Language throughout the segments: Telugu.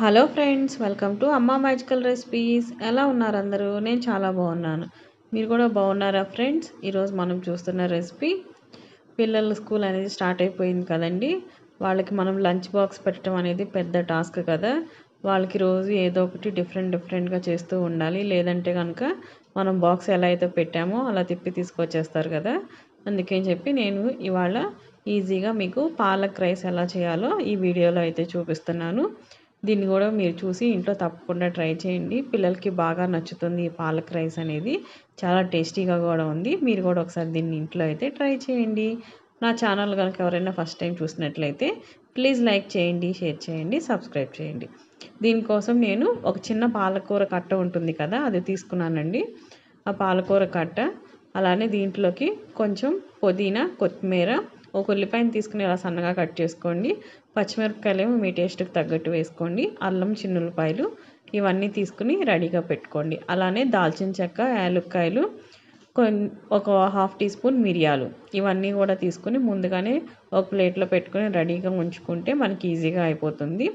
Hello friends welcome to Amma magical recipes. ఎలా ఉన్నారు అందరూ? నేను చాలా బాగున్నాను. మీరు కూడా బాగున్నారా ఫ్రెండ్స్? ఈరోజు మనం చూస్తున్న రెసిపీ పిల్లల స్కూల్ అనేది స్టార్ట్ అయిపోయింది కదండి. వాళ్ళకి మనం లంచ్ బాక్స్ పెట్టడం అనేది పెద్ద టాస్క్ కదా. వాళ్ళకి రోజు ఏదో ఒకటి డిఫరెంట్ డిఫరెంట్గా చేస్తూ ఉండాలి. లేదంటే కనుక మనం బాక్స్ ఎలా అయితే పెట్టామో అలా తిప్పి తీసుకొచ్చేస్తారు కదా. అందుకని చెప్పి నేను ఇవాళ ఈజీగా మీకు పాలక్ రైస్ ఎలా చేయాలో ఈ వీడియోలో అయితే చూపిస్తున్నాను. దీన్ని కూడా మీరు చూసి ఇంట్లో తప్పకుండా ట్రై చేయండి. పిల్లలకి బాగా నచ్చుతుంది ఈ పాలక్ రైస్ అనేది. చాలా టేస్టీగా కూడా ఉంది. మీరు కూడా ఒకసారి దీన్ని ఇంట్లో అయితే ట్రై చేయండి. నా ఛానల్ కనుక ఎవరైనా ఫస్ట్ టైం చూసినట్లయితే ప్లీజ్ లైక్ చేయండి షేర్ చేయండి సబ్స్క్రైబ్ చేయండి. దీనికోసం నేను ఒక చిన్న పాలకూర కట్ట ఉంటుంది కదా అది తీసుకున్నానండి. ఆ పాలకూర కట్ట అలానే దీంట్లోకి కొంచెం పుదీనా కొత్తిమీర ఒక ఉల్లిపాయను తీసుకుని ఇలా సన్నగా కట్ చేసుకోండి. పచ్చిమిరపకాయలు ఏమో మీ టేస్ట్కి తగ్గట్టు వేసుకోండి. అల్లం చిన్నులపాయలు ఇవన్నీ తీసుకుని రెడీగా పెట్టుకోండి. అలానే దాల్చిన చెక్క యాలుక్కాయలు ఒక హాఫ్ టీ స్పూన్ మిరియాలు ఇవన్నీ కూడా తీసుకుని ముందుగానే ఒక ప్లేట్లో పెట్టుకొని రెడీగా ఉంచుకుంటే మనకి ఈజీగా అయిపోతుంది.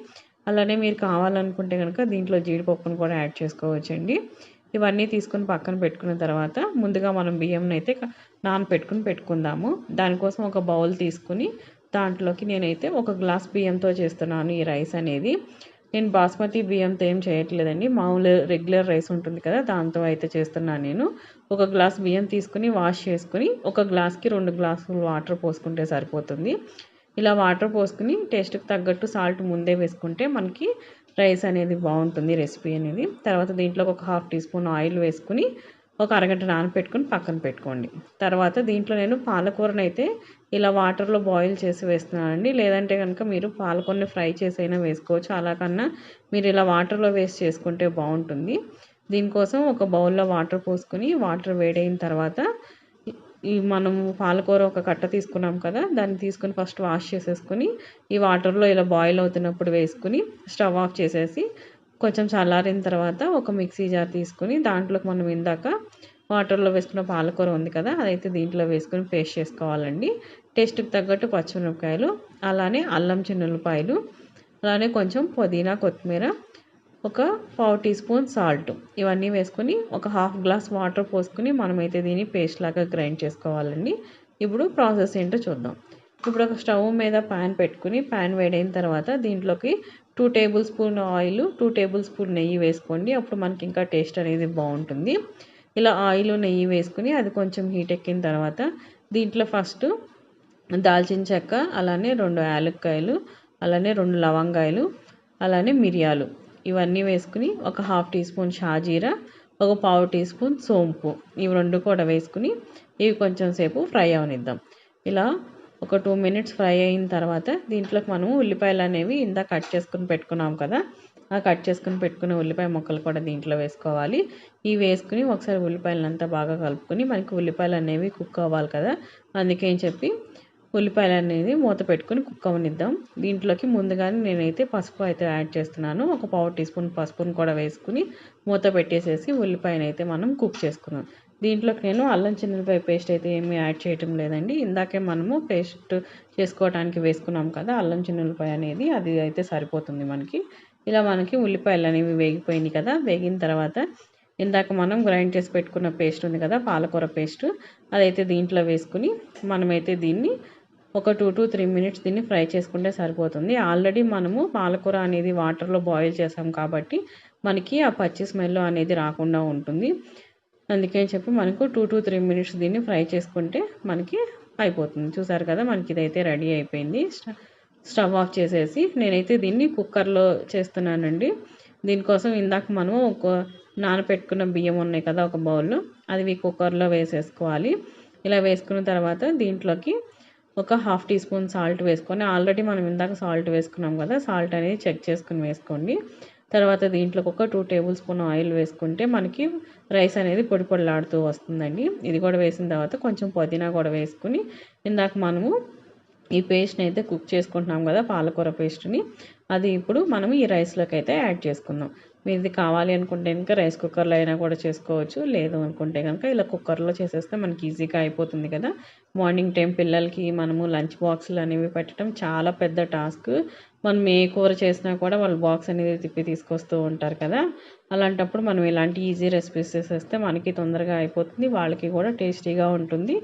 అలానే మీరు కావాలనుకుంటే కనుక దీంట్లో జీడిపప్పును కూడా యాడ్ చేసుకోవచ్చండి. ఇవన్నీ తీసుకుని పక్కన పెట్టుకున్న తర్వాత ముందుగా మనం బియ్యంని అయితే నానపెట్టుకుని పెట్టుకుందాము. దానికోసం ఒక బౌల్ తీసుకుని దాంట్లోకి నేనైతే ఒక గ్లాస్ బియ్యంతో చేస్తున్నాను ఈ రైస్ అనేది. నేను బాస్మతి బియ్యంతో ఏం చేయట్లేదండి. మామూలు రెగ్యులర్ రైస్ ఉంటుంది కదా దాంతో అయితే చేస్తున్నాను నేను. ఒక గ్లాస్ బియ్యం తీసుకుని వాష్ చేసుకుని ఒక గ్లాస్కి రెండు గ్లాసులు వాటర్ పోసుకుంటే సరిపోతుంది. ఇలా వాటర్ పోసుకుని టేస్ట్కి తగ్గట్టు సాల్ట్ ముందే వేసుకుంటే మనకి రైస్ అనేది బాగుంటుంది రెసిపీ అనేది. తర్వాత దీంట్లో ఒక హాఫ్ టీ స్పూన్ ఆయిల్ వేసుకుని ఒక అరగంట నానపెట్టుకుని పక్కన పెట్టుకోండి. తర్వాత దీంట్లో నేను పాలకూరను అయితే ఇలా వాటర్లో బాయిల్ చేసి వేస్తున్నానండి. లేదంటే కనుక మీరు పాలకూరని ఫ్రై చేసి అయినా వేసుకోవచ్చు. అలా కన్నా మీరు ఇలా వాటర్లో వేస్ట్ చేసుకుంటే బాగుంటుంది. దీనికోసం ఒక బౌల్లో వాటర్ పోసుకొని వాటర్ వేడైన తర్వాత ఈ మనం పాలకూర ఒక కట్ట తీసుకున్నాం కదా దాన్ని తీసుకుని ఫస్ట్ వాష్ చేసేసుకుని ఈ వాటర్లో ఇలా బాయిల్ అవుతున్నప్పుడు వేసుకుని స్టవ్ ఆఫ్ చేసేసి కొంచెం చల్లారిన తర్వాత ఒక మిక్సీ జార్ తీసుకుని దాంట్లోకి మనం ఇందాక వాటర్లో వేసుకున్న పాలకూర ఉంది కదా అదైతే దీంట్లో వేసుకొని పేస్ట్ చేసుకోవాలండి. టేస్ట్కి తగ్గట్టు పచ్చిమిరపకాయలు అలానే అల్లం చిన్నులపాయలు అలానే కొంచెం పుదీనా కొత్తిమీర ఒక పావు టీ స్పూన్ సాల్ట్ ఇవన్నీ వేసుకొని ఒక హాఫ్ గ్లాస్ వాటర్ పోసుకొని మనమైతే దీన్ని పేస్ట్ లాగా గ్రైండ్ చేసుకోవాలండి. ఇప్పుడు ప్రాసెస్ ఏంటో చూద్దాం. ఇప్పుడు ఒక స్టవ్ మీద ప్యాన్ పెట్టుకుని ప్యాన్ వేడైన తర్వాత దీంట్లోకి two tablespoon oil two tablespoon నెయ్యి వేసుకోండి. అప్పుడు మనకి ఇంకా టేస్ట్ అనేది బాగుంటుంది. ఇలా ఆయిల్ నెయ్యి వేసుకుని అది కొంచెం హీట్ ఎక్కిన తర్వాత దీంట్లో ఫస్ట్ దాల్చిన చెక్క అలానే రెండు యాలక్కాయలు అలానే రెండు లవంగాయలు అలానే మిరియాలు ఇవన్నీ వేసుకుని ఒక హాఫ్ టీ స్పూన్ షాజీరా ఒక పావు టీ స్పూన్ సోంపు. ఇవి రెండు కూడా వేసుకుని ఇవి కొంచెం సేపు ఫ్రై అవనిద్దాం. ఇలా ఒక టూ మినిట్స్ ఫ్రై అయిన తర్వాత దీంట్లోకి మనము ఉల్లిపాయలు అనేవి ఇందా కట్ చేసుకుని పెట్టుకున్నాం కదా ఆ కట్ చేసుకుని పెట్టుకునే ఉల్లిపాయ ముక్కలు కూడా దీంట్లో వేసుకోవాలి. ఇవి వేసుకుని ఒకసారి ఉల్లిపాయలంతా బాగా కలుపుకొని మనకి ఉల్లిపాయలు అనేవి కుక్ అవ్వాలి కదా అందుకే చెప్పి ఉల్లిపాయలు అనేది మూత పెట్టుకుని కుక్ అవనిద్దాం దీంట్లోకి ముందుగానే నేనైతే పసుపు అయితే యాడ్ చేస్తున్నాను. ఒక పావు టీ స్పూన్ పసుపును కూడా వేసుకుని మూత పెట్టేసేసి ఉల్లిపాయనైతే మనం కుక్ చేసుకున్నాం. దీంట్లోకి నేను అల్లం చిన్నపాయ పేస్ట్ అయితే ఏమీ యాడ్ చేయటం లేదండి. ఇందాకే మనము పేస్ట్ చేసుకోవడానికి వేసుకున్నాం కదా అల్లం చిన్నపాయ అనేది అది అయితే సరిపోతుంది మనకి. ఇలా మనకి ఉల్లిపాయలు అనేవి వేగిపోయినాయి కదా వేగిన తర్వాత ఇందాక మనం గ్రైండ్ చేసి పెట్టుకున్న పేస్ట్ ఉంది కదా పాలకూర పేస్ట్ అదైతే దీంట్లో వేసుకుని మనమైతే దీన్ని ఒక టూ టు త్రీ మినిట్స్ దీన్ని ఫ్రై చేసుకుంటే సరిపోతుంది. ఆల్రెడీ మనము పాలకూర అనేది వాటర్లో బాయిల్ చేసాం కాబట్టి మనకి ఆ పచ్చి స్మెల్ అనేది రాకుండా ఉంటుంది. అందుకని చెప్పి మనకు టూ టు త్రీ మినిట్స్ దీన్ని ఫ్రై చేసుకుంటే మనకి అయిపోతుంది. చూసారు కదా మనకి ఇదైతే రెడీ అయిపోయింది. స్టవ్ ఆఫ్ చేసేసి నేనైతే దీన్ని కుక్కర్లో చేస్తున్నానండి. దీనికోసం ఇందాక మనం ఒక నానపెట్టుకున్న బియ్యం ఉన్నాయి కదా ఒక బౌల్లో. అది కుక్కర్లో వేసేసుకోవాలి. ఇలా వేసుకున్న తర్వాత దీంట్లోకి ఒక హాఫ్ టీ స్పూన్ సాల్ట్ వేసుకొని ఆల్రెడీ మనం ఇందాక సాల్ట్ వేసుకున్నాం కదా సాల్ట్ అనేది చెక్ చేసుకుని వేసుకోండి. తర్వాత దీంట్లోకి ఒక టూ టేబుల్ స్పూన్ ఆయిల్ వేసుకుంటే మనకి రైస్ అనేది పొడి పొడిలాడుతూ వస్తుందండి. ఇది కూడా వేసిన తర్వాత కొంచెం పుదీనా కూడా వేసుకుని ఇందాక మనము ఈ పేస్ట్ని అయితే కుక్ చేసుకుంటున్నాం కదా పాలకూర పేస్ట్ని అది ఇప్పుడు మనం ఈ రైస్లోకి అయితే యాడ్ చేసుకుందాం. మీరు ఇది కావాలి అనుకుంటే కనుక రైస్ కుక్కర్లో అయినా కూడా చేసుకోవచ్చు లేదు అనుకుంటే కనుక ఇలా కుక్కర్లో చేసేస్తే మనకి ఈజీగా అయిపోతుంది కదా. మార్నింగ్ టైం పిల్లలకి మనము లంచ్ బాక్సులు అనేవి పెట్టడం చాలా పెద్ద టాస్క్ మనం ఏ కూర చేసినా కూడా వాళ్ళు బాక్స్ అనేది తిప్పి తీసుకొస్తూ ఉంటారు కదా. అలాంటప్పుడు మనం ఇలాంటి ఈజీ రెసిపీస్ చేసేస్తే మనకి తొందరగా అయిపోతుంది. వాళ్ళకి కూడా టేస్టీగా ఉంటుంది.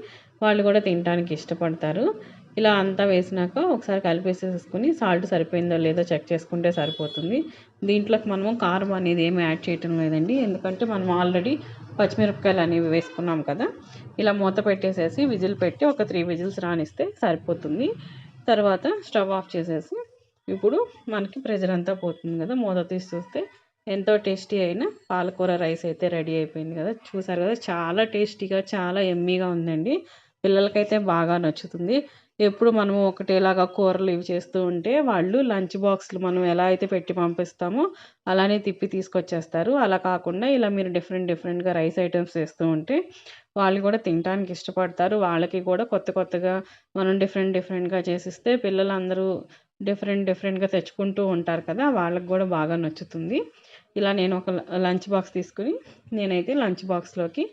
వాళ్ళు కూడా తినడానికి ఇష్టపడతారు. ఇలా అంతా వేసినాక ఒకసారి కలిపేసేసుకుని సాల్ట్ సరిపోయిందో లేదో చెక్ చేసుకుంటే సరిపోతుంది. దీంట్లోకి మనము కారం అనేది ఏమి యాడ్ చేయటం లేదండి. ఎందుకంటే మనం ఆల్రెడీ పచ్చిమిరపకాయలు అనేవి వేసుకున్నాం కదా. ఇలా మూత పెట్టేసేసి విజిల్ పెట్టి ఒక త్రీ విజిల్స్ రానిస్తే సరిపోతుంది. తర్వాత స్టవ్ ఆఫ్ చేసేసి ఇప్పుడు మనకి ప్రెజర్ అంతా పోతుంది కదా మూత తీసి చూస్తే ఎంతో టేస్టీ అయిన పాలకూర రైస్ అయితే రెడీ అయిపోయింది కదా. చూసారు కదా చాలా టేస్టీగా చాలా ఎమ్మీగా ఉందండి. పిల్లలకైతే బాగా నచ్చుతుంది. ఎప్పుడు మనము ఒకటేలాగా కూరలు ఇవి చేస్తూ ఉంటే వాళ్ళు లంచ్ బాక్స్లు మనం ఎలా అయితే పెట్టి పంపిస్తామో అలానే తిప్పి తీసుకొచ్చేస్తారు. అలా కాకుండా ఇలా మీరు డిఫరెంట్ డిఫరెంట్గా రైస్ ఐటమ్స్ చేస్తూ ఉంటే వాళ్ళు కూడా తినడానికి ఇష్టపడతారు. వాళ్ళకి కూడా కొత్త కొత్తగా మనం డిఫరెంట్ డిఫరెంట్గా చేసిస్తే పిల్లలు అందరూ డిఫరెంట్ డిఫరెంట్గా తెచ్చుకుంటూ ఉంటారు కదా వాళ్ళకి కూడా బాగా నచ్చుతుంది. ఇలా నేను ఒక లంచ్ బాక్స్ తీసుకుని నేనైతే లంచ్ బాక్స్లోకి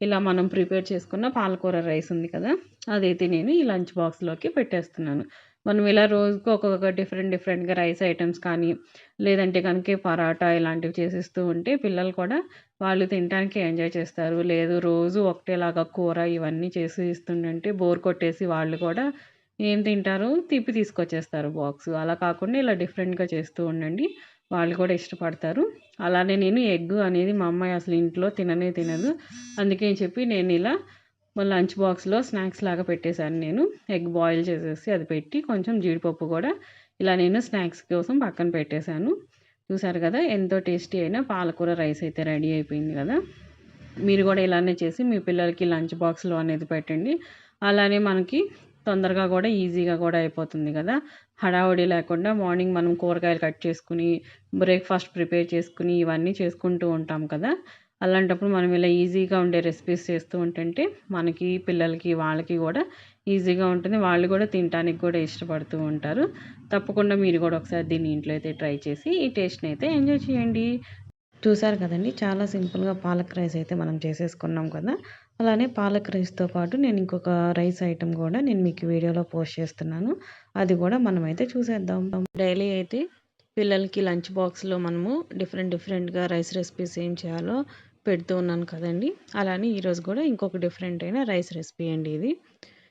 ఇలా మనం ప్రిపేర్ చేసుకున్న పాలకూర రైస్ ఉంది కదా అదైతే నేను ఈ లంచ్ బాక్స్లోకి పెట్టేస్తున్నాను. మనం ఇలా రోజుకు ఒక్కొక్క డిఫరెంట్ డిఫరెంట్గా రైస్ ఐటమ్స్ కానీ లేదంటే కనుక పరాటా ఇలాంటివి చేసిస్తూ ఉంటే పిల్లలు కూడా వాళ్ళు తినడానికి ఎంజాయ్ చేస్తారు. లేదు రోజు ఒకటేలాగా కూర ఇవన్నీ చేసి ఇస్తుంటే బోర్ కొట్టేసి వాళ్ళు కూడా ఏం తింటారు? తిప్పి తీసుకొచ్చేస్తారు బాక్స్. అలా కాకుండా ఇలా డిఫరెంట్గా చేస్తూ ఉండండి. వాళ్ళు కూడా ఇష్టపడతారు. అలానే నేను ఎగ్ అనేది మా అమ్మాయి అసలు ఇంట్లో తిననే తినదు. అందుకే చెప్పి నేను ఇలా లంచ్ బాక్స్లో స్నాక్స్ లాగా పెట్టేశాను నేను. ఎగ్ బాయిల్ చేసేసి అది పెట్టి కొంచెం జీడిపప్పు కూడా ఇలా నేను స్నాక్స్ కోసం పక్కన పెట్టేశాను. చూసారు కదా ఎంతో టేస్టీ అయిన పాలకూర రైస్ అయితే రెడీ అయిపోయింది కదా. మీరు కూడా ఇలానే చేసి మీ పిల్లలకి లంచ్ బాక్స్లో అనేది పెట్టండి. అలానే మనకి తొందరగా కూడా ఈజీగా కూడా అయిపోతుంది కదా. హడావుడి లేకుండా మార్నింగ్ మనం కూరగాయలు కట్ చేసుకుని బ్రేక్ఫాస్ట్ ప్రిపేర్ చేసుకుని ఇవన్నీ చేసుకుంటూ ఉంటాం కదా. అలాంటప్పుడు మనం ఇలా ఈజీగా ఉండే రెసిపీస్ చేస్తూ ఉంటుంటే మనకి పిల్లలకి వాళ్ళకి కూడా ఈజీగా ఉంటుంది. వాళ్ళు కూడా తినడానికి కూడా ఇష్టపడుతూ ఉంటారు. తప్పకుండా మీరు కూడా ఒకసారి దీన్ని ఇంట్లో అయితే ట్రై చేసి ఈ టేస్ట్ని అయితే ఎంజాయ్ చేయండి. చూసారు కదండి చాలా సింపుల్గా పాలక్ రైస్ అయితే మనం చేసేసుకున్నాం కదా. అలానే పాలక్ రైస్తో పాటు నేను ఇంకొక రైస్ ఐటెం కూడా నేను మీకు వీడియోలో పోస్ట్ చేస్తున్నాను. అది కూడా మనమైతే చూసేద్దాం. డైలీ అయితే పిల్లలకి లంచ్ బాక్స్లో మనము డిఫరెంట్ డిఫరెంట్గా రైస్ రెసిపీస్ ఏం చేయాలో పెడుతూ ఉన్నాను కదండి. అలానే ఈరోజు కూడా ఇంకొక డిఫరెంట్ అయిన రైస్ రెసిపీ అండి ఇది.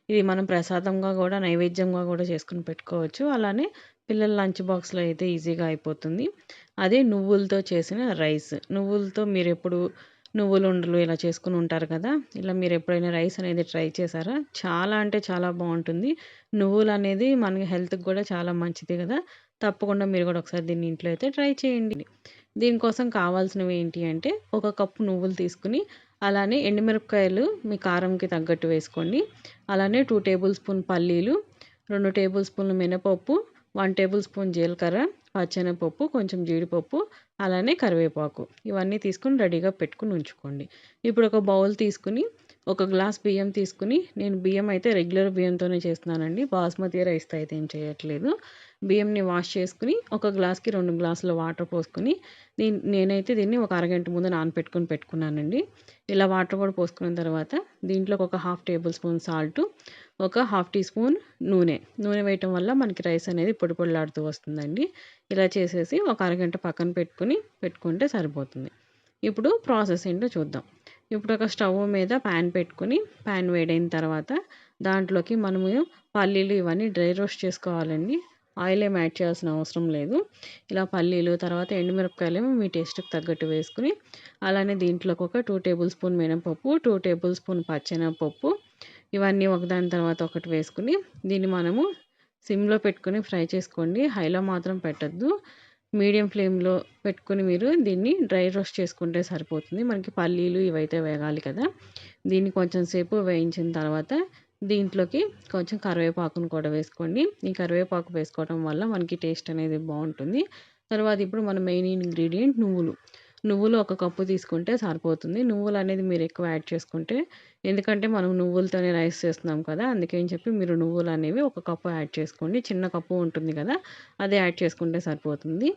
ఇది మనం ప్రసాదంగా కూడా నైవేద్యంగా కూడా చేసుకుని పెట్టుకోవచ్చు. అలానే పిల్లల లంచ్ బాక్స్లో అయితే ఈజీగా అయిపోతుంది. అదే నువ్వులతో చేసిన రైస్. నువ్వులతో మీరు ఎప్పుడు నువ్వులు ఉండలు ఇలా చేసుకుని ఉంటారు కదా ఇలా మీరు ఎప్పుడైనా రైస్ అనేది ట్రై చేశారా? చాలా అంటే చాలా బాగుంటుంది. నువ్వులు అనేది మన హెల్త్కి కూడా చాలా మంచిది కదా తప్పకుండా మీరు కూడా ఒకసారి దీన్ని ఇంట్లో అయితే ట్రై చేయండి. దీనికోసం కావాల్సినవి ఏంటి అంటే ఒక కప్పు నువ్వులు తీసుకుని అలానే ఎండుమిరపకాయలు మీ కారంకి తగ్గట్టు వేసుకోండి. అలానే టూ టేబుల్ స్పూన్ పల్లీలు రెండు టేబుల్ స్పూన్లు మినపప్పు వన్ టేబుల్ స్పూన్ జీలకర్ర పచ్చెనపప్పు కొంచెం జీడిపప్పు అలానే కరివేపాకు. ఇవన్నీ తీసుకుని రెడీగా పెట్టుకుని ఉంచుకోండి. ఇప్పుడు ఒక బౌల్ తీసుకుని ఒక గ్లాస్ బియ్యం తీసుకుని నేను బియ్యం అయితే రెగ్యులర్ బియ్యంతోనే చేస్తున్నానండి. బాస్మతి రైస్ అయితే ఏం చేయట్లేదు. బియ్యంని వాష్ చేసుకుని ఒక గ్లాస్కి రెండు గ్లాసుల వాటర్ పోసుకొని దీని నేనైతే దీన్ని ఒక అరగంట ముందు నానపెట్టుకుని పెట్టుకున్నానండి. ఇలా వాటర్ కూడా పోసుకున్న తర్వాత దీంట్లోకి ఒక హాఫ్ టేబుల్ స్పూన్ సాల్ట్ ఒక హాఫ్ టీ స్పూన్ నూనె. నూనె వేయటం వల్ల మనకి రైస్ అనేది పొడి పొడిలాడుతూ వస్తుందండి. ఇలా చేసేసి ఒక అరగంట పక్కన పెట్టుకుని పెట్టుకుంటే సరిపోతుంది. ఇప్పుడు ప్రాసెస్ ఏంటో చూద్దాం. ఇప్పుడు ఒక స్టవ్ మీద ప్యాన్ పెట్టుకుని ప్యాన్ వేడైన తర్వాత దాంట్లోకి మనము పల్లీలు ఇవన్నీ డ్రై రోస్ట్ చేసుకోవాలండి. ఆయిల్ ఏం యాడ్ చేయాల్సిన అవసరం లేదు. ఇలా పల్లీలు తర్వాత ఎండుమిరపకాయలు ఏమో మీ టేస్ట్కి తగ్గట్టు వేసుకుని అలానే దీంట్లోకి ఒక టూ టేబుల్ స్పూన్ మినపప్పు టూ టేబుల్ స్పూన్ పచ్చెనపప్పు ఇవన్నీ ఒకదాని తర్వాత ఒకటి వేసుకుని దీన్ని మనము సిమ్లో పెట్టుకుని ఫ్రై చేసుకోండి. హైలో మాత్రం పెట్టద్దు. మీడియం ఫ్లేమ్లో పెట్టుకుని మీరు దీన్ని డ్రై రోస్ట్ చేసుకుంటే సరిపోతుంది. మనకి పల్లీలు ఇవైతే వేగాలి కదా. దీన్ని కొంచెం సేపు వేయించిన తర్వాత దీంట్లోకి కొంచెం కరివేపాకును కూడా వేసుకోండి. ఈ కరివేపాకు వేసుకోవడం వల్ల మనకి టేస్ట్ అనేది బాగుంటుంది. తర్వాత ఇప్పుడు మన మెయిన్ ఇంగ్రీడియంట్ నువ్వులు. నువ్వులు ఒక కప్పు తీసుకుంటే సరిపోతుంది. నువ్వులు అనేది మీరు ఎక్కువ యాడ్ చేసుకుంటే ఎందుకంటే మనం నువ్వులతోనే రైస్ చేస్తున్నాం కదా అందుకని చెప్పి మీరు నువ్వులు అనేవి ఒక కప్పు యాడ్ చేసుకోండి. చిన్న కప్పు ఉంటుంది కదా అదే యాడ్ చేసుకుంటే సరిపోతుంది.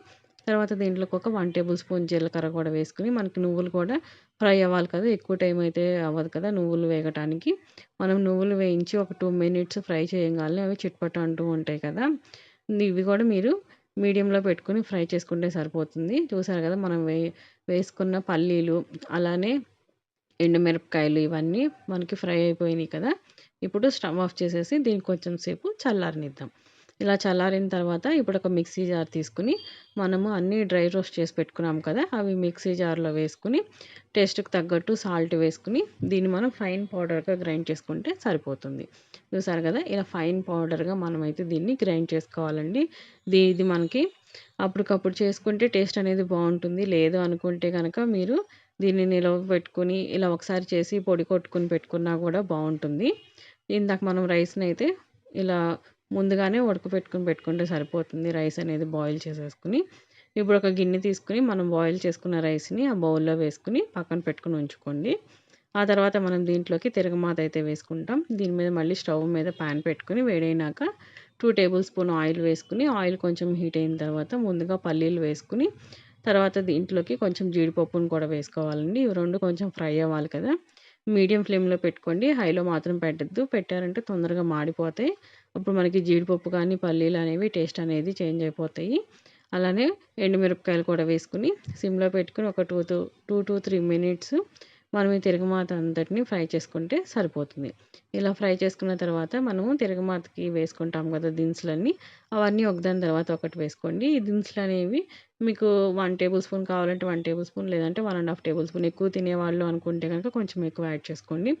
తర్వాత దీంట్లోకి ఒక వన్ టేబుల్ స్పూన్ జీలకర్ర కూడా వేసుకుని మనకి నువ్వులు కూడా ఫ్రై అవ్వాలి కదా. ఎక్కువ టైం అయితే అవ్వదు కదా నువ్వులు వేగటానికి. మనం నువ్వులు వేయించి ఒక టూ మినిట్స్ ఫ్రై చేయగానే అవి చిట్పట అంటూ ఉంటాయి కదా. ఇవి కూడా మీరు మీడియంలో పెట్టుకుని ఫ్రై చేసుకుంటే సరిపోతుంది. చూసారు కదా మనం వే వేసుకున్న పల్లీలు అలానే ఎండుమిరపకాయలు ఇవన్నీ మనకి ఫ్రై అయిపోయినాయి కదా. ఇప్పుడు స్టవ్ ఆఫ్ చేసేసి దీనికి కొంచెం సేపు చల్లారనిద్దాం. ఇలా చల్లారిన తర్వాత ఇప్పుడు ఒక మిక్సీ జార్ తీసుకుని మనము అన్నీ డ్రై రోస్ట్ చేసి పెట్టుకున్నాం కదా అవి మిక్సీ జార్లో వేసుకుని టేస్ట్కి తగ్గట్టు సాల్ట్ వేసుకుని దీన్ని మనం ఫైన్ పౌడర్గా గ్రైండ్ చేసుకుంటే సరిపోతుంది. చూసారు కదా ఇలా ఫైన్ పౌడర్గా మనమైతే దీన్ని గ్రైండ్ చేసుకోవాలండి. దీ ఇది మనకి అప్పటికప్పుడు చేసుకుంటే టేస్ట్ అనేది బాగుంటుంది. లేదు అనుకుంటే కనుక మీరు దీన్ని నిలవ పెట్టుకుని ఇలా ఒకసారి చేసి పొడి కొట్టుకుని పెట్టుకున్నా కూడా బాగుంటుంది. ఇందాక మనం రైస్ని అయితే ఇలా ముందుగానే ఉడకపెట్టుకుని పెట్టుకుంటే సరిపోతుంది రైస్ అనేది బాయిల్ చేసేసుకుని. ఇప్పుడు ఒక గిన్నె తీసుకుని మనం బాయిల్ చేసుకున్న రైస్ని ఆ బౌల్లో వేసుకుని పక్కన పెట్టుకుని ఉంచుకోండి. ఆ తర్వాత మనం దీంట్లోకి తిరగమాత అయితే వేసుకుంటాం. దీని మీద మళ్ళీ స్టవ్ మీద ప్యాన్ పెట్టుకుని వేడైనాక టూ టేబుల్ స్పూన్ ఆయిల్ వేసుకుని ఆయిల్ కొంచెం హీట్ అయిన తర్వాత ముందుగా పల్లీలు వేసుకుని తర్వాత దీంట్లోకి కొంచెం జీడిపప్పును కూడా వేసుకోవాలండి. ఇవి రెండు కొంచెం ఫ్రై అవ్వాలి కదా. మీడియం ఫ్లేమ్లో పెట్టుకోండి. హైలో మాత్రం పెట్టద్దు. పెట్టారంటే తొందరగా మాడిపోతాయి. అప్పుడు మనకి జీడిపప్పు కానీ పల్లీలు అనేవి టేస్ట్ అనేది చేంజ్ అయిపోతాయి. అలానే ఎండుమిరపకాయలు కూడా వేసుకుని సిమ్లో పెట్టుకుని ఒక two two two two three minutes మనం ఈ తిరగమాత అంతటిని ఫ్రై చేసుకుంటే సరిపోతుంది. ఇలా ఫ్రై చేసుకున్న తర్వాత మనము తిరగమాతకి వేసుకుంటాం కదా దినుసులన్నీ. అవన్నీ ఒకదాని తర్వాత ఒకటి వేసుకోండి. ఈ దినుసులు అనేవి మీకు వన్ టేబుల్ స్పూన్ కావాలంటే వన్ టేబుల్ స్పూన్ లేదంటే one and half tablespoon ఎక్కువ తినేవాళ్ళు అనుకుంటే కనుక కొంచెం ఎక్కువ యాడ్ చేసుకోండి.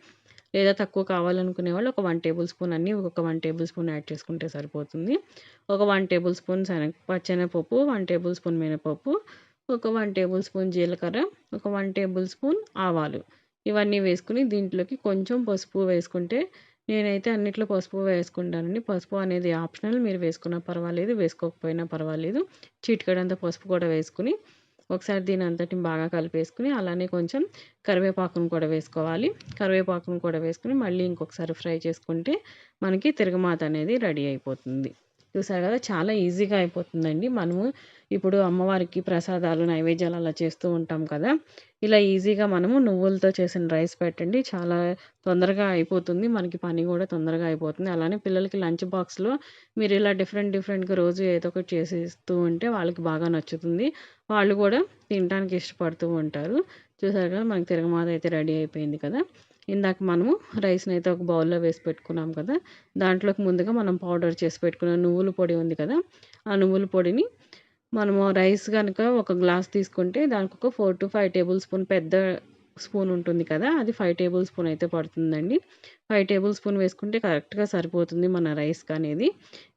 లేదా తక్కువ కావాలనుకునే వాళ్ళు ఒక వన్ టేబుల్ స్పూన్ అన్నీ ఒక వన్ టేబుల్ స్పూన్ యాడ్ చేసుకుంటే సరిపోతుంది. ఒక వన్ టేబుల్ స్పూన్ శనగ పచ్చెనపప్పు వన్ టేబుల్ స్పూన్ మినపప్పు ఒక వన్ టేబుల్ స్పూన్ జీలకర్ర ఒక వన్ టేబుల్ స్పూన్ ఆవాలు. ఇవన్నీ వేసుకుని దీంట్లోకి కొంచెం పసుపు వేసుకుంటే నేనైతే అన్నిట్లో పసుపు వేసుకుంటానండి. పసుపు అనేది ఆప్షనల్ మీరు వేసుకున్నా పర్వాలేదు వేసుకోకపోయినా పర్వాలేదు. చిటికడంత పసుపు కూడా వేసుకుని ఒకసారి దీని అంతటిని బాగా కలిపేసుకుని అలానే కొంచెం కరివేపాకును కూడా వేసుకోవాలి. కరివేపాకును కూడా వేసుకుని మళ్ళీ ఇంకొకసారి ఫ్రై చేసుకుంటే మనకి తిరగమాత అనేది రెడీ అయిపోతుంది. చూసారు కదా చాలా ఈజీగా అయిపోతుందండి. మనము ఇప్పుడు అమ్మవారికి ప్రసాదాలు నైవేద్యాలు అలా చేస్తూ ఉంటాం కదా. ఇలా ఈజీగా మనము నువ్వులతో చేసిన రైస్ పెట్టండి. చాలా తొందరగా అయిపోతుంది. మనకి పని కూడా తొందరగా అయిపోతుంది. అలానే పిల్లలకి లంచ్ బాక్స్లో మీరు ఇలా డిఫరెంట్ డిఫరెంట్గా రోజు ఏదో ఒకటి చేసేస్తూ ఉంటే వాళ్ళకి బాగా నచ్చుతుంది. వాళ్ళు కూడా తినడానికి ఇష్టపడుతూ ఉంటారు. చూసారు కదా మనకి తిరగమాత అయితే రెడీ అయిపోయింది కదా. ఇందాక మనము రైస్ని అయితే ఒక బౌల్లో వేసి పెట్టుకున్నాం కదా దాంట్లోకి ముందుగా మనం పౌడర్ చేసి పెట్టుకున్న. నువ్వుల పొడి ఉంది కదా ఆ నువ్వుల పొడిని మనము రైస్ కనుక ఒక గ్లాస్ తీసుకుంటే దానికి ఒక four to five tablespoon పెద్ద స్పూన్ ఉంటుంది కదా అది ఫైవ్ టేబుల్ స్పూన్ అయితే పడుతుందండి. ఫైవ్ టేబుల్ స్పూన్ వేసుకుంటే కరెక్ట్గా సరిపోతుంది మన రైస్కి అనేది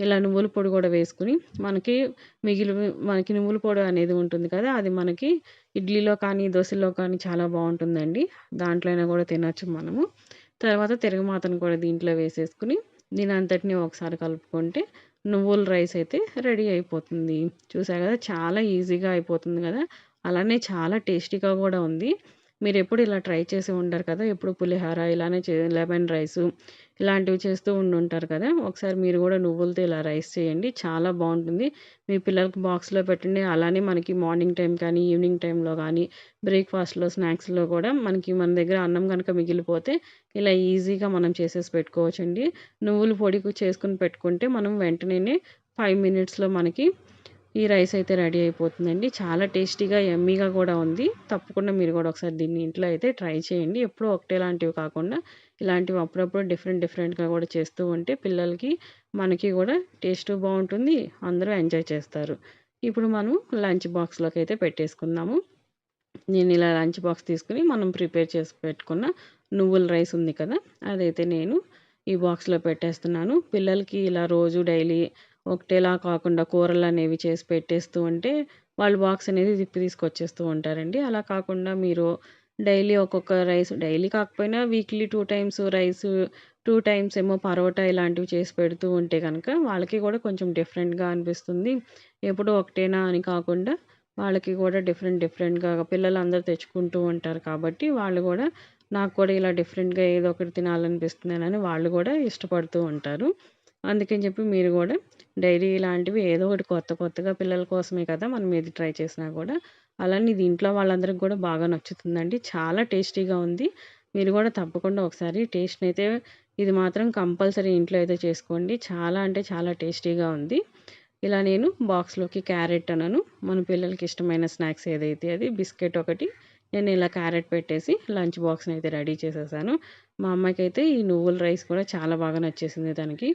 ఇలా నువ్వుల పొడి కూడా వేసుకుని మనకి మిగిలి మనకి నువ్వుల పొడి అనేది ఉంటుంది కదా అది మనకి ఇడ్లీలో కానీ దోశలో కానీ చాలా బాగుంటుందండి. దాంట్లోనే కూడా తినచ్చు మనము. తర్వాత తిరగమాతను కూడా దీంట్లో వేసేసుకుని దీని అంతటిని ఒకసారి కలుపుకుంటే నువ్వుల రైస్ అయితే రెడీ అయిపోతుంది. చూసా కదా చాలా ఈజీగా అయిపోతుంది కదా. అలానే చాలా టేస్టీగా కూడా ఉంది. మీరు ఎప్పుడు ఇలా ట్రై చేసి ఉండరు కదా? ఎప్పుడు పులిహోర ఇలానే చే లెమన్ రైసు ఇలాంటివి చేస్తూ ఉండుంటారు కదా? ఒకసారి మీరు కూడా నువ్వులతో ఇలా రైస్ చేయండి. చాలా బాగుంటుంది. మీ పిల్లలకి బాక్స్లో పెట్టండి. అలానే మనకి మార్నింగ్ టైం కానీ ఈవినింగ్ టైంలో కానీ బ్రేక్ఫాస్ట్లో స్నాక్స్లో కూడా మనకి మన దగ్గర అన్నం కనుక మిగిలిపోతే ఇలా ఈజీగా మనం చేసేసి పెట్టుకోవచ్చండి. నువ్వుల పొడి చేసుకుని పెట్టుకుంటే మనం వెంటనే ఫైవ్ మినిట్స్లో మనకి ఈ రైస్ అయితే రెడీ అయిపోతుందండి. చాలా టేస్టీగా ఎమ్మీగా కూడా ఉంది. తప్పకుండా మీరు కూడా ఒకసారి దీన్ని ఇంట్లో అయితే ట్రై చేయండి. ఎప్పుడూ ఒకటేలాంటివి కాకుండా ఇలాంటివి అప్పుడప్పుడు డిఫరెంట్ డిఫరెంట్గా కూడా చేస్తూ ఉంటే పిల్లలకి మనకి కూడా టేస్ట్ బాగుంటుంది అందరూ ఎంజాయ్ చేస్తారు. ఇప్పుడు మనం లంచ్ బాక్స్లోకి అయితే పెట్టేసుకుందాము. నేను ఇలా లంచ్ బాక్స్ తీసుకుని మనం ప్రిపేర్ చేసి పెట్టుకున్న నువ్వుల రైస్ ఉంది కదా అదైతే నేను ఈ బాక్స్లో పెట్టేస్తున్నాను. పిల్లలకి ఇలా రోజు డైలీ ఒకటేలా కాకుండా కూరలు అనేవి చేసి పెట్టేస్తూ ఉంటే వాళ్ళు బాక్స్ అనేది తిప్పి తీసుకొచ్చేస్తూ ఉంటారండి. అలా కాకుండా మీరు డైలీ ఒక్కొక్క రైస్ డైలీ కాకపోయినా weekly two times rice two times ఏమో పరోటా ఇలాంటివి చేసి పెడుతూ ఉంటే కనుక వాళ్ళకి కూడా కొంచెం డిఫరెంట్గా అనిపిస్తుంది. ఎప్పుడూ ఒకటేనా అని కాకుండా వాళ్ళకి కూడా డిఫరెంట్ డిఫరెంట్గా పిల్లలు అందరూ తెచ్చుకుంటూ ఉంటారు కాబట్టి వాళ్ళు కూడా నాకు కూడా ఇలా డిఫరెంట్గా ఏదో ఒకటి తినాలనిపిస్తుందని వాళ్ళు కూడా ఇష్టపడుతూ ఉంటారు. అందుకని చెప్పి మీరు కూడా డైలీ ఇలాంటివి ఏదో ఒకటి కొత్త కొత్తగా పిల్లల కోసమే కదా మనం ఏది ట్రై చేసినా కూడా. అలానే ఇది ఇంట్లో వాళ్ళందరికి కూడా బాగా నచ్చుతుందండి. చాలా టేస్టీగా ఉంది. మీరు కూడా తప్పకుండా ఒకసారి టేస్ట్ని అయితే ఇది మాత్రం కంపల్సరీ ఇంట్లో అయితే చేసుకోండి. చాలా అంటే చాలా టేస్టీగా ఉంది. ఇలా నేను బాక్స్లోకి క్యారెట్ అనను మన పిల్లలకి ఇష్టమైన స్నాక్స్ ఏదైతే అది బిస్కెట్ ఒకటి నేను ఇలా క్యారెట్ పెట్టేసి లంచ్ బాక్స్ని అయితే రెడీ చేసేసాను. మా అమ్మాయికి అయితే ఈ నువ్వుల రైస్ కూడా చాలా బాగా నచ్చేసింది దానికి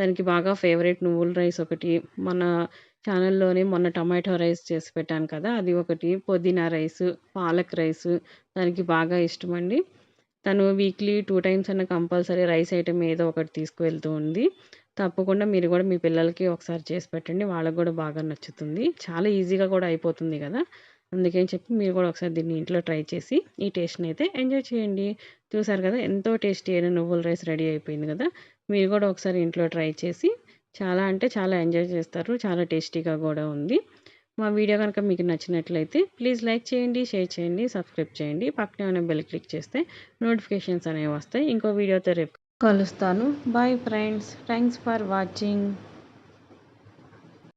దానికి బాగా ఫేవరెట్ నువ్వుల రైస్ ఒకటి. మన ఛానల్లోనే మొన్న టమాటో రైస్ చేసి పెట్టాను కదా అది ఒకటి. పుదీనా రైస్ పాలక్ రైస్ దానికి బాగా ఇష్టం అండి తను వీక్లీ టూ టైమ్స్ అన్న కంపల్సరీ రైస్ ఐటెం ఏదో ఒకటి తీసుకువెళ్తూ ఉంది. తప్పకుండా మీరు కూడా మీ పిల్లలకి ఒకసారి చేసి పెట్టండి వాళ్ళకి కూడా బాగా నచ్చుతుంది. చాలా ఈజీగా కూడా అయిపోతుంది కదా. అందుకని చెప్పి మీరు కూడా ఒకసారి దీన్ని ఇంట్లో ట్రై చేసి ఈ టేస్ట్ని అయితే ఎంజాయ్ చేయండి. చూసారు కదా ఎంతో టేస్టీ అయిన నువ్వుల రైస్ రెడీ అయిపోయింది కదా. మీరు కూడా ఒకసారి ఇంట్లో ట్రై చేసి చాలా అంటే చాలా ఎంజాయ్ చేస్తారు. చాలా టేస్టీగా కూడా ఉంది. మా వీడియో కనుక మీకు నచ్చినట్లయితే ప్లీజ్ లైక్ చేయండి షేర్ చేయండి సబ్స్క్రైబ్ చేయండి. పక్కనే ఉన్న బెల్ క్లిక్ చేస్తే నోటిఫికేషన్స్ అనేవి వస్తాయి. ఇంకో వీడియోతో రేపు కలుస్తాను. Bye friends thanks for watching